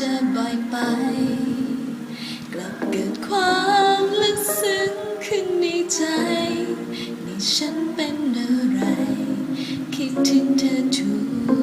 จะบ่อยไป กลับเกิดความลึกซึ้งขึ้นในใจในฉันเป็นอะไร คิดถึงเธอทุก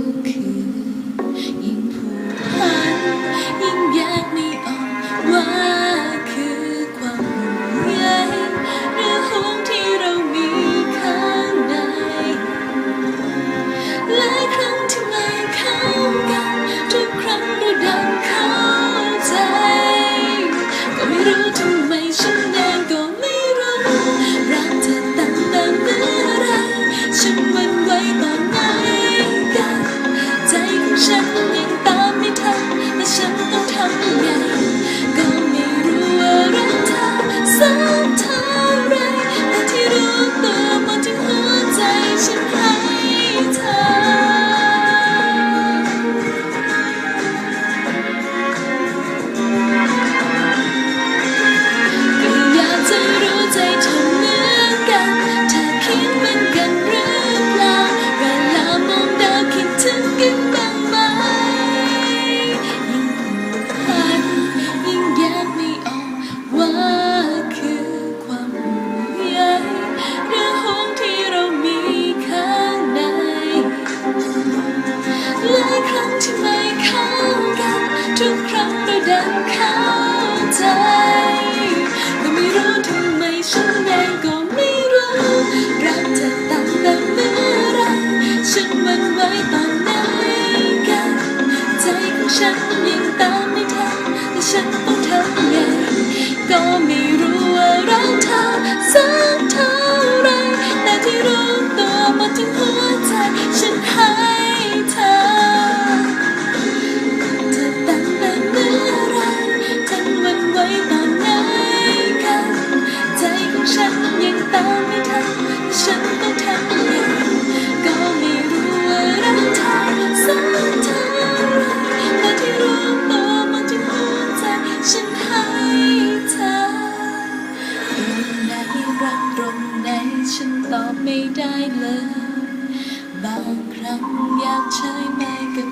หลายครั้งที่ไม่เข้ากันทุกครั้งเราเดินเข้า ตอบไม่ได้เลย บางครั้งอยากใช้ไม่กับ